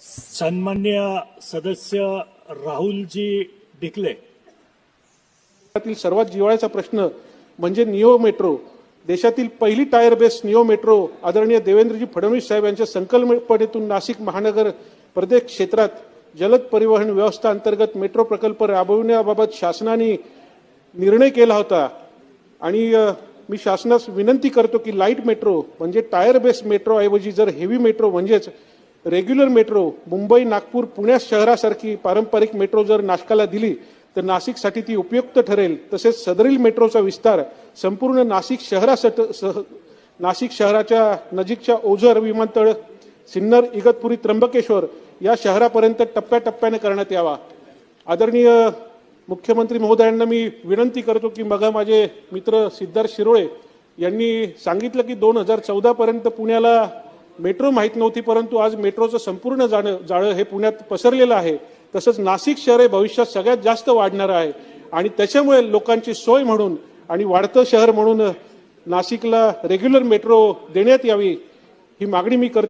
सन्मान्य सदस्य राहुलजी डिकले. त्यातील सर्वात जिव्हाळ्याचा प्रश्न म्हणजे निओ मेट्रो. देशातील पहिली टायर बेस निओ मेट्रो आदरणीय देवेंद्रजी फडणवीस साहेब यांच्या संकल्पनेतून नाशिक महानगर प्रदेश क्षेत्रात जलद परिवहन व्यवस्था अंतर्गत मेट्रो प्रकल्प राबविण्याबाबत शासनाने निर्णय केला होता. आणि मी शासनास विनंती करतो की लाइट मेट्रो म्हणजे टायर बेस मेट्रो ऐवजी जर हेवी मेट्रो म्हणजेच रेग्युलर मेट्रो मुंबई नागपूर पुण्या शहरासारखी पारंपरिक मेट्रो जर नाशकाला दिली तर नाशिकसाठी ती उपयुक्त ठरेल. तसेच सदरील मेट्रोचा विस्तार संपूर्ण नाशिक शहरासट सह- नाशिक शहराच्या नजीकच्या ओझर विमानतळ सिन्नर इगतपुरी त्र्यंबकेश्वर या शहरापर्यंत टप्प्याटप्प्याने करण्यात यावा. आदरणीय मुख्यमंत्री महोदयांना मी विनंती करतो की मग माझे मित्र सिद्धार्थ शिरोळे यांनी सांगितलं की दोन हजार चौदापर्यंत पुण्याला मेट्रो माहीत नव्हती परंतु आज मेट्रोचं संपूर्ण जाणं जाळं हे पुण्यात पसरलेलं आहे. तसंच नाशिक शहर हे भविष्यात सगळ्यात जास्त वाढणार आहे. आणि त्याच्यामुळे लोकांची सोय म्हणून आणि वाढतं शहर म्हणून नाशिकला रेग्युलर मेट्रो देण्यात यावी ही मागणी मी करतो.